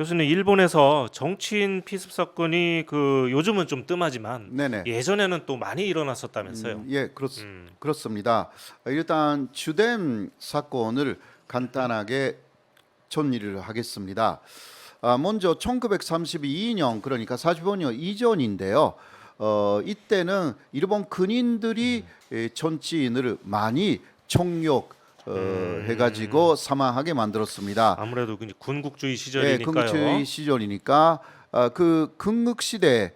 교수님 일본에서 정치인 피습 사건이 그 요즘은 좀 뜸하지만 네네. 예전에는 또 많이 일어났었다면서요. 음, 예, 그렇, 음. 그렇습니다. 일단 주된 사건을 간단하게 정리를 하겠습니다. 아, 먼저 1932년 그러니까 45년 이전인데요. 어, 이때는 일본 군인들이 에, 정치인을 많이 총력 어, 음. 해가지고 사망하게 만들었습니다. 아무래도 그 군국주의 예, 시절이니까요. 군국주의 시절이니까 아, 그 군국 시대의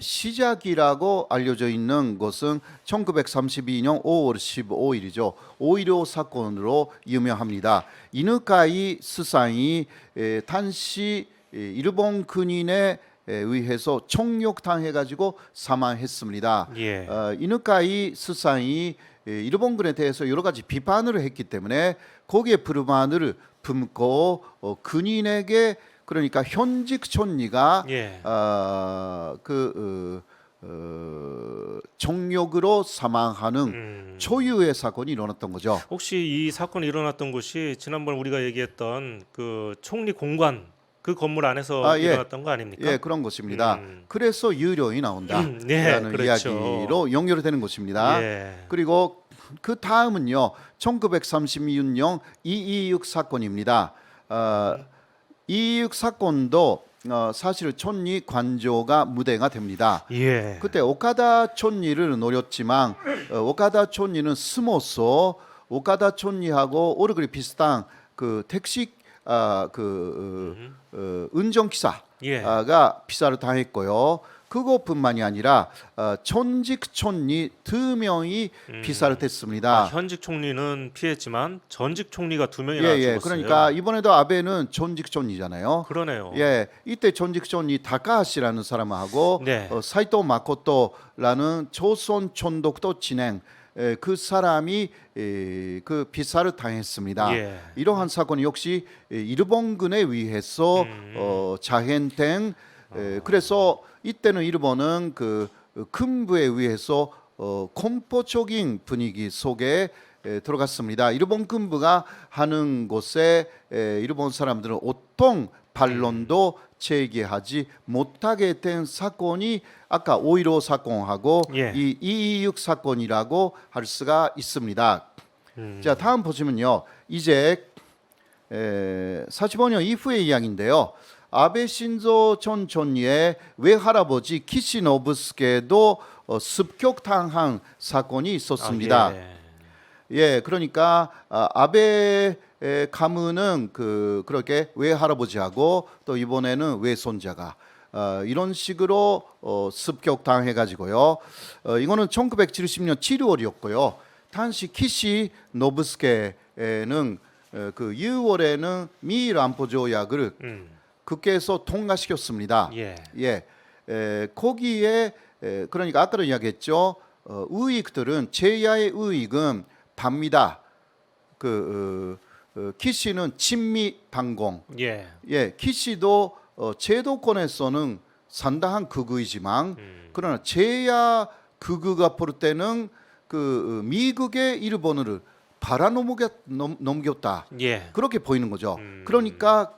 시작이라고 알려져 있는 것은 1932년 5월 15일이죠. 5.15 사건으로 유명합니다. 이누카이 스상이 에, 당시 에, 일본 군인에 에, 의해서 총력당해가지고 사망했습니다. 예. 어, 이누카이 스상이 에, 일본군에 대해서 여러 가지 비판을 했기 때문에 거기에 불만을 품고 어, 군인에게 그러니까 현직 촌리가 예. 어, 그 어, 어, 총력으로 사망하는 음. 초유의 사건이 일어났던 거죠. 혹시 이 사건이 일어났던 곳이 지난번 우리가 얘기했던 그 총리 공관 그 건물 안에서 아, 예. 일어났던 거 아닙니까? 예, 그런 것입니다. 음. 그래서 유령이 나온다라는 음, 네, 그렇죠. 이야기로 연결되는 것입니다. 예. 그리고 그 다음은요, 1936년 226 사건입니다. 어, 226 사건도 어, 사실 촌리 관조가 무대가 됩니다. 예. 그때 오카다 촌리를 노렸지만 어, 오카다 촌리는 숨어서 오카다 촌리하고 얼굴이 비슷한 그 택시 아, 그 어, 어, 운전기사 예. 가 피살을 당했고요. 그것뿐만이 아니라 어, 전직 촌리 두 명이 피살을 됐습니다. 아, 현직 총리는 피했지만 전직 총리가 두 명이나 예, 예. 죽었어요. 그러니까 이번에도 아베는 전직 촌리잖아요. 그러네요. 예, 이때 전직 촌리 다카하시라는 사람하고 네. 어, 사이토 마코토라는 조선 촌독도 진행 에, 그 사람이 에, 그 비사를 당했습니다. 예. 이러한 사건 역시 에, 일본군에 의해서 음. 어, 자행된 에, 그래서 이때는 일본은 그 군부에 의해서 어, 공포적인 분위기 속에 에, 들어갔습니다. 일본 군부가 하는 곳에 에, 일본 사람들은 어떤 반론도 제기하지 못하게 된 사건이 아까 5.15 사건하고 예. 이226 사건이라고 할 수가 있습니다. 음. 자 다음 보시면요. 이제 에, 45년 이후의 이야기인데요. 아베 신조 전 총리의 외할아버지 키시노부스케도 어, 습격당한 사건이 있었습니다. 아, 예. 예, 그러니까 아, 아베 의 가문은 그 그렇게 외할아버지하고 또 이번에는 외손자가 어, 이런 식으로 어, 습격당해 가지고요. 어, 이거는 1970년 7월이었고요. 당시 키시 노브스케는 어, 그 6월에는 미일 안보 조약을 음. 국회에서 통과시켰습니다. 예. 예, 에, 거기에 에, 그러니까 아까도 이야기했죠. 어, 우익들은 제야의 우익은 반미다. 그 어, 어, 키시는 친미 반공. 예. 예, 키시도 어, 제도권에서는 상당한 극우이지만 음. 그러나 제야 극우가 볼 때는 그 어, 미국의 일본을 바라넘겨 넘- 넘겼다. 예. 그렇게 보이는 거죠. 음. 그러니까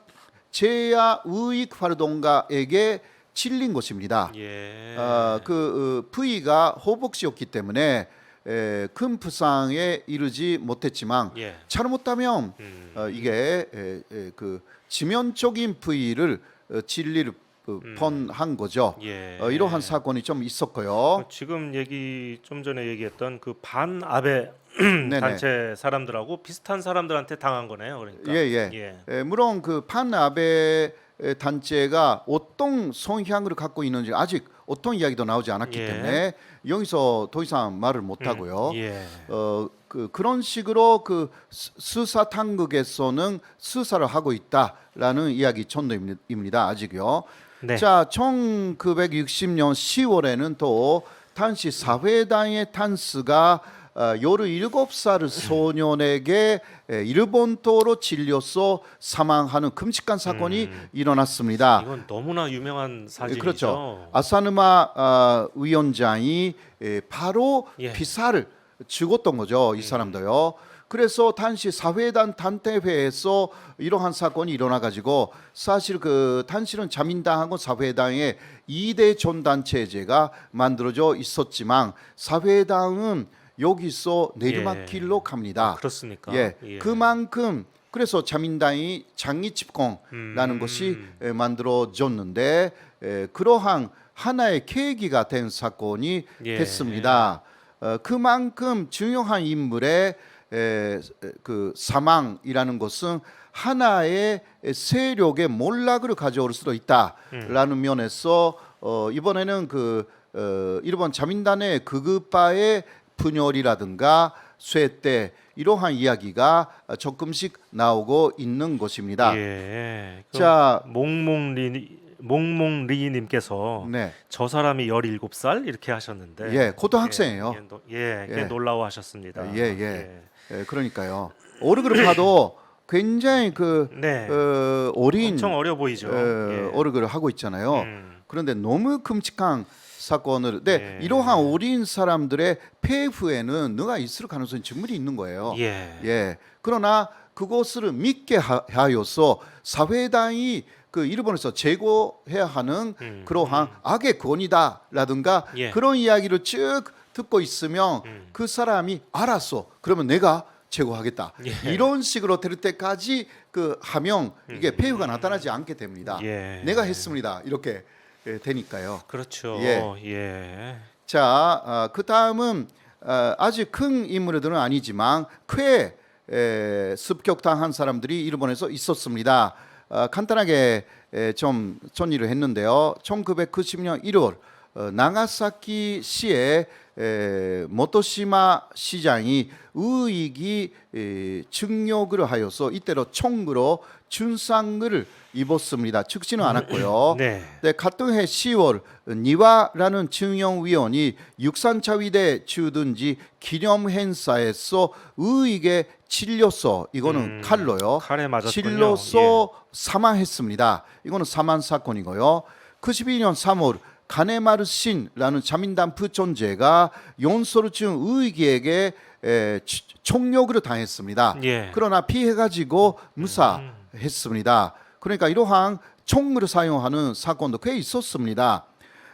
제야 우익 활동가에게 찔린 것입니다. 예. 아, 그 어, 부위가 호복시였기 때문에 에, 큰 부상에 이르지 못했지만 예. 잘못하면 음. 어, 이게 에, 에, 그 지면적인 부위를 어, 진리를 어, 펀한 거죠. 음. 예. 어, 이러한 사건이 좀 있었고요. 지금 얘기 좀 전에 얘기했던 그 반 아베 네네. 단체 사람들하고 비슷한 사람들한테 당한 거네요. 그러니까. 예, 예. 예. 에, 물론 그 판 아베 단체가 어떤 성향을 갖고 있는지 아직 어떤 이야기도 나오지 않았기 예. 때문에 여기서 더 이상 말을 못 하고요. 예. 어, 그 그런 식으로 그 수- 수사 당국에서는 수사를 하고 있다라는 이야기 전도입니다. 아직요. 네. 자, 1960년 10월에는 또 당시 사회당의 탄스가 어, 17살 소년에게 에, 일본도로 질려서 사망하는 끔찍한 사건이 일어났습니다. 이건 너무나 유명한 사진이죠. 예, 그렇죠. 아사누마 어, 위원장이 에, 바로 예. 피사를 죽었던 거죠. 이 사람도요. 그래서 당시 사회단 단태회에서 이러한 사건이 일어나 가지고 사실 그 당시는 자민당하고 사회당의 이대 전단체제가 만들어져 있었지만 사회당은 여기서 내리막길로 갑니다. 아, 그렇습니까? 예, 그만큼 그래서 자민당이 장기 집권라는 음. 것이 에, 만들어졌는데 에, 그러한 하나의 계기가 된 사건이 예. 됐습니다. 어, 그만큼 중요한 인물의 에, 그 사망이라는 것은 하나의 세력의 몰락을 가져올 수도 있다라는 음. 면에서 어, 이번에는 그 어, 일본 자민당의 극우파의 분열이라든가 쇠때 이러한 이야기가 조금씩 나오고 있는 것입니다. 예. 그 자, 몽몽리 몽몽리님께서 네, 저 사람이 17살 이렇게 하셨는데 예, 고등학생이에요. 예, 노- 예, 꽤 예. 놀라워하셨습니다. 예, 예. 예, 그러니까요. 오르그를 봐도 굉장히 그 네. 어, 어린 엄청 어려 보이죠. 어, 예. 오르그를 하고 있잖아요. 음. 그런데 너무 끔찍한 사건을. 근데 예. 이러한 어린 사람들의 폐후에는 누가 있을 가능성이 충분히 있는 거예요. 예. 예. 그러나 그것을 믿게 하- 하여서 사회당이 그 일본에서 제거해야 하는 음, 그러한 악의 권위다라든가 예. 그런 이야기를 쭉 듣고 있으면 음. 그 사람이 알았어. 그러면 내가 제거하겠다. 예. 이런 식으로 될 때까지 그 하면 이게 폐후가 나타나지 않게 됩니다. 음. 예. 내가 했습니다. 이렇게 예, 되니까요. 그렇죠. 예. 예. 자, 어, 그 다음은 어, 아주 큰 인물들은 아니지만 쾌 에, 습격당한 사람들이 일본에서 있었습니다. 어, 간단하게 에, 좀 전의를 했는데요. 1990년 1월 어, 나가사키 시의 에, 모토시마 시장이 우익이 에, 증욕을 하여서 이때로 총으로 준상을 입었습니다. 즉시는 않았고요. 네. 네, 같은 해 10월 니와라는 증영위원이 육산차위대 주든지 기념 행사에서 의익에 찔려서 이거는 음, 칼로요. 칼에 맞았군요. 찔러서 사망했습니다. 이거는 사망 사건이고요. 92년 3월 가네마르 신라는 자민당 부존재가 용소르층 의기에게 총력을 당했습니다. 예. 그러나 피해가지고 무사했습니다. 그러니까 이러한 총을 사용하는 사건도 꽤 있었습니다.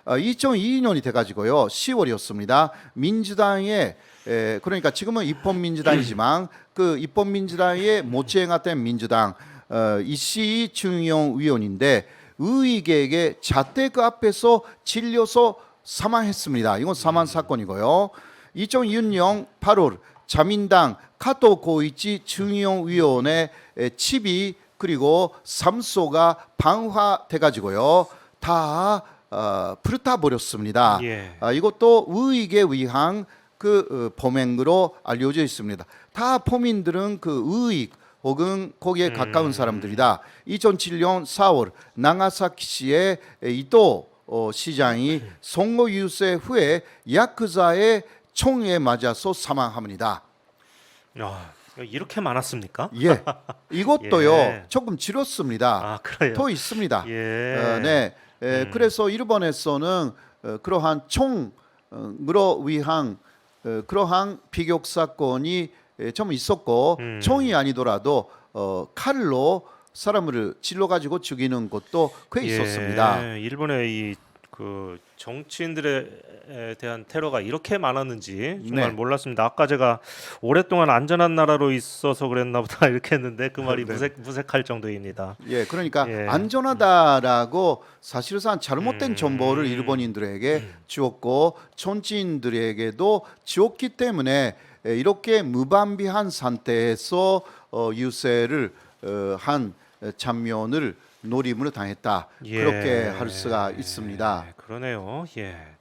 어, 2002년이 돼가지고요, 10월이었습니다. 민주당의 에, 그러니까 지금은 입헌민주당이지만 그 입헌민주당의 모치행화된 민주당 어, 이씨 중용 위원인데 의익에게 자택 앞에서 질려서 사망했습니다. 이건 사망 사건이고요. 2006년 8월 자민당 카토 고이치 중용 위원의 칩이 그리고 삼소가 방화돼 가지고요. 다 어, 불타 버렸습니다. 예. 아, 이것도 우익에 의한 그 어, 범행으로 알려져 있습니다. 다 포민들은 그 우익 혹은 거기에 가까운 사람들이다. 2007년 4월 나가사키시의 이토 어, 시장이 선거 유세 후에 야크자의 총에 맞아서 사망합니다. 야, 이렇게 많았습니까? 예, 이것도요 예. 조금 지렸습니다. 아, 그래요. 더 있습니다. 예. 어, 네. 에, 음. 그래서 일본에서는 어, 그러한 총으로 위한 어, 그러한 비격 사건이 에, 좀 있었고 음. 총이 아니더라도 어, 칼로 사람을 찔러 가지고 죽이는 것도 꽤 있었습니다. 예, 일본의 이그 정치인들에 대한 테러가 이렇게 많았는지 정말 네. 몰랐습니다. 아까 제가 오랫동안 안전한 나라로 있어서 그랬나 보다 이렇게 했는데 그 말이 네. 무색 무색할 정도입니다. 예, 그러니까 예. 안전하다라고 사실상 잘못된 음. 정보를 일본인들에게 주었고 촌지인들에게도 주었기 때문에 에, 이렇게 무방비한 상태에서 어, 유세를 어, 한 장면을 노림을 당했다 예. 그렇게 할 수가 있습니다. 예, 그러네요. 예.